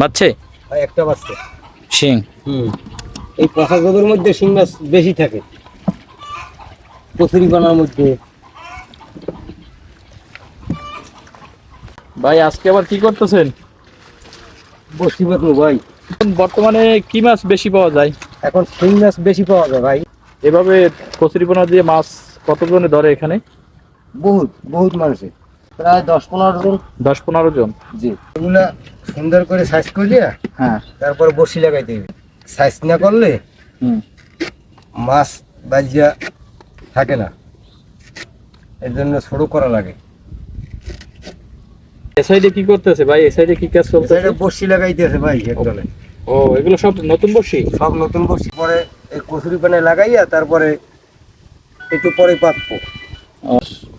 বাচ্চে একটা বাচ্চা শিং। হুম। এই পচা গোদের মধ্যে শিং মাছ বেশি থাকে। কচুরি বানার মধ্যে। ভাই আজকে আবার কি করতেছেন? বসি বাকু ভাই। বর্তমানে কি মাছ বেশি পাওয়া যায়? এখন শিং মাছ বেশি পাওয়া যায় ভাই। এভাবে কচুরিপোনা দিয়ে মাছ কতজনে ধরে এখানে? বহুত বহুত মানুষের প্রায় দশ পনেরো জন। দশ পনেরো জন। জি। এগুলা সুন্দর করে সাইজ করলে হ্যাঁ। তারপরে বসি লাগাইতে হবে। সাইজ না করলে মাছ বাজিয়া থাকে না। এর জন্য ছোট করা লাগে। এ সাইডে কি করতেছে ভাই? এ সাইডে কি কাজ চলতেছে? এটা বসি লাগাইতেছে ভাই একদলে ও এগুলো সব নতুন বসি? সব নতুন বসি। পরে এই কচুরি পানে লাগাইয়া তারপরে একটু পরে পাতবো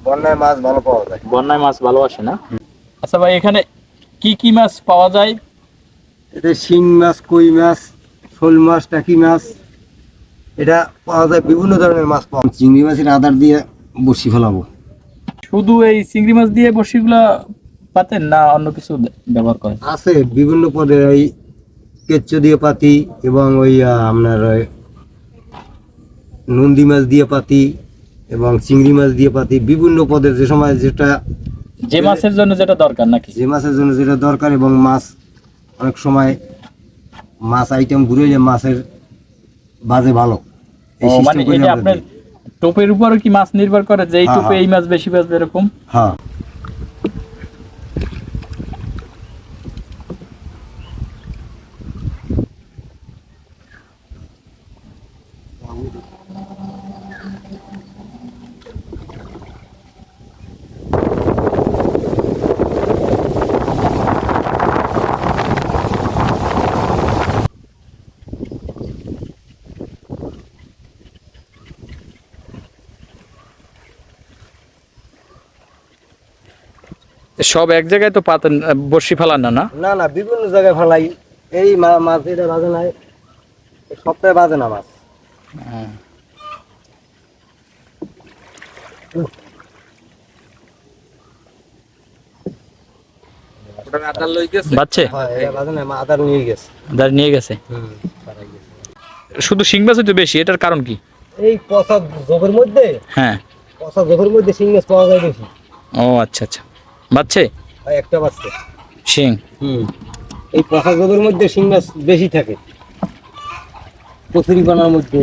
বন্যায় মাছ ভালো পাওয়া যায়। বন্যায় মাছ ভালো আসে না? আচ্ছা ভাই এখানে কি কি মাছ পাওয়া যায়? এতে শিং মাছ কই মাছ শোল মাছ টাকি মাছ এটা পাওয়া যায় বিভিন্ন ধরনের মাছ পাওয়া যায়। চিংড়ি মাছের আদার দিয়ে বসি ফেলাবো। শুধু এই চিংড়ি মাছ দিয়ে বসিগুলা পাতেন না অন্য কিছু ব্যবহার করেন? আছে বিভিন্ন পদের ওই কেচ্চো দিয়ে পাতি এবং ওই আপনার ওই নন্দী মাছ দিয়ে পাতি এবং চিংড়ি মাছ দিয়ে পাতি বিভিন্ন পদের যে সময় যেটা যে মাছের জন্য যেটা দরকার নাকি? যে মাছের জন্য যেটা দরকার এবং মাছ অনেক সময় মাছ আইটেম ঘুরে যে মাছের বাজে ভালো। মানে এটা আপনার টোপের উপরও কি মাছ নির্ভর করে? যে এই হ্যাঁ, টোপে হ্যাঁ। এই মাছ বেশি বাঁচবে এরকম? হ্যাঁ। সব এক জায়গায় তো পাতেন বসি ফেলান না না? না না বিভিন্ন জায়গায় ফেলাই। এই মাছ এটা বাজে না সপ্তাহে বাজে না মাছ। হ্যাঁ। শুধু শিং বেশি এটার কারণ কি? এই পচা মধ্যে? হ্যাঁ। পচা মধ্যে শিং মাছ পাওয়া যায় বেশি। ও আচ্ছা আচ্ছা। বাচ্চে একটা বাচ্চা শিং। হুম। এই পাখা মধ্যে শিং বেশি থাকে। কচুরি বানার মধ্যে।